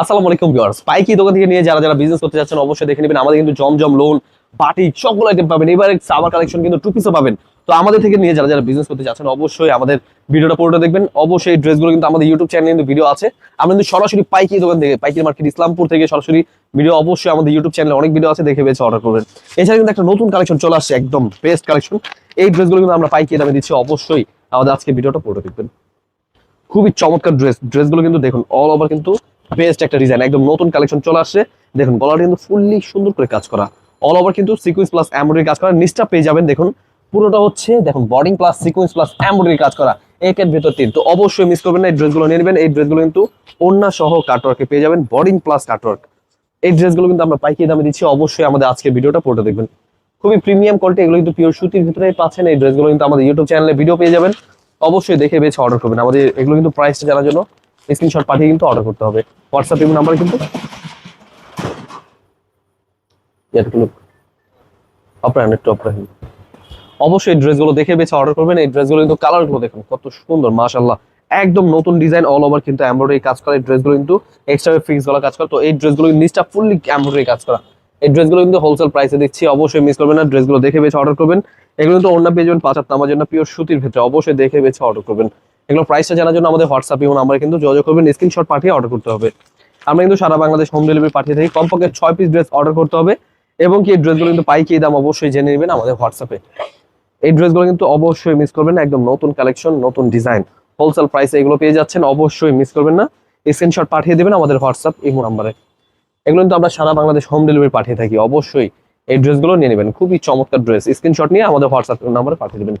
আসসালামু আলাইকুম ভিউয়ার্স। পাইকি দোকান থেকে নিয়ে যারা যারা বিজনেস করতে যাচ্ছেন, অবশ্যই দেখে নেবেন। আমাদের কিন্তু জমজম লোন বাটি সকল আইটেম পাবেন। এবারে সাবার কালেকশন কিন্তু টু পিসও পাবেন। তো আমাদের থেকে নিয়ে যারা যারা বিজনেস করতে যাচ্ছেন, অবশ্যই আমাদের ভিডিওটা পুরোটা দেখবেন। অবশ্যই এই ড্রেসগুলো কিন্তু আমাদের ইউটিউব চ্যানেলে কিন্তু ভিডিও আছে। আমরা কিন্তু সরাসরি পাইকি দোকান থেকে পাইকি মার্কেট ইসলামপুর থেকে সরাসরি ভিডিও অবশ্যই আমাদের ইউটিউব চ্যানেলে অনেক ভিডিও আছে, দেখে বেছে অর্ডার করবেন। এছাড়া কিন্তু একটা নতুন কালেকশন চলে আসছে, একদম বেস্ট কালেকশন এই ড্রেসগুলো কিন্তু আমরা পাইকি দামে দিচ্ছি। অবশ্যই আমাদের আজকে ভিডিওটা পুরোটা দেখবেন। খুবই চমৎকার ড্রেস ড্রেসগুলো কিন্তু দেখুন অল ওভার কিন্তু বেস্ট একটা ডিজাইন একদম নতুন কালেকশন চলে আসছে। দেখুন, গলাটা কিন্তু ফুললি সুন্দর করে কাজ করা। অল ওভার কিন্তু সিকুয়েন্স প্লাস এমব্রয়ডারি কাজ করা। নিচটা পেয়ে যাবেন, দেখুন, পুরোটা হচ্ছে, দেখুন বডিং প্লাস সিকুয়েন্স প্লাস এমব্রয়ডারি কাজ করা। একের ভেতর তিন। তো অবশ্যই মিস করবেন না, এই ড্রেসগুলো নিয়ে নেবেন। এই ড্রেসগুলো কিন্তু ওন্না সহ কাটওয়ার্কে পেয়ে যাবেন বডিং প্লাস কাটওয়ার্ক এই ড্রেসগুলো কিন্তু আমরা পাইকারি দামে দিচ্ছি। অবশ্যই আমাদের আজকে ভিডিওটা পড়তে দেখবেন। খুবই প্রিমিয়াম কোয়ালিটি এগুলো কিন্তু পিওর সুতির ভিতরে পাচ্ছেন। এই ড্রেসগুলো কিন্তু আমাদের ইউটিউব চ্যানেলে ভিডিও পেয়ে যাবেন। অবশ্যই দেখে বেছে অর্ডার করবেন। আমাদের এগুলো কিন্তু প্রাইসটা জানার জন্য স্ক্রিনশট পাঠিয়ে কিন্তু অর্ডার করতে হবে। হোয়াটসঅ্যাপ এবং নাম্বার কিন্তু অবশ্যই এই ড্রেসগুলো দেখে বেছে অর্ডার করবেন। এই ড্রেসগুলো কিন্তু কালারগুলো দেখুন, কত সুন্দর মাশাল্লাহ একদম নতুন ডিজাইন অল ওভার কিন্তু এমব্রয়ডারি কাজ করা। এই ড্রেসগুলো কিন্তু এক্সট্রা ফিক্স গলা কাজ করা। তো এই ড্রেসগুলো নিচটা ফুললি এমব্রয়ডারি কাজ করা। এই ড্রেসগুলো কিন্তু হোলসেল প্রাইসে দিচ্ছি। অবশ্যই মিস করবেন না। ড্রেসগুলো দেখে বেছে অর্ডার করবেন। এগুলো কিন্তু অন্য পেয়ে যাবেন পাঁচ হাত নামার জন্য পিওর সুতির ভেতরে অবশ্যই দেখে বেছে অর্ডার করবেন। এগুলো প্রাইসটা জানার জন্য আমাদের হোয়াটসঅ্যাপ এবং আমরা কিন্তু যোগাযোগ করবেন স্ক্রিনশট পাঠিয়ে অর্ডার করতে হবে। আমরা কিন্তু সারা বাংলাদেশ হোম ডেলিভারি পাঠিয়ে থাকি। কমপক্ষে ছয় পিস ড্রেস অর্ডার করতে হবে এবং কি এই ড্রেসগুলো কিন্তু পাইকি দাম অবশ্যই জেনে নেবেন আমাদের হোয়াটসঅ্যাপে এই ড্রেসগুলো কিন্তু অবশ্যই মিস করবেন না, একদম নতুন কালেকশন নতুন ডিজাইন হোলসেল প্রাইসে এগুলো পেয়ে যাচ্ছেন, অবশ্যই মিস করবেন না। স্ক্রিনশট পাঠিয়ে দেবেন আমাদের হোয়াটসঅ্যাপ ইমো নাম্বারে এগুলো কিন্তু আমরা সারা বাংলাদেশ হোম ডেলিভারি পাঠিয়ে থাকি। অবশ্যই এই ড্রেসগুলো নিয়ে নেবেন। খুবই চমৎকার ড্রেস স্ক্রিনশট নিয়ে আমাদের হোয়াটসঅ্যাপ নাম্বারে পাঠিয়ে দেবেন।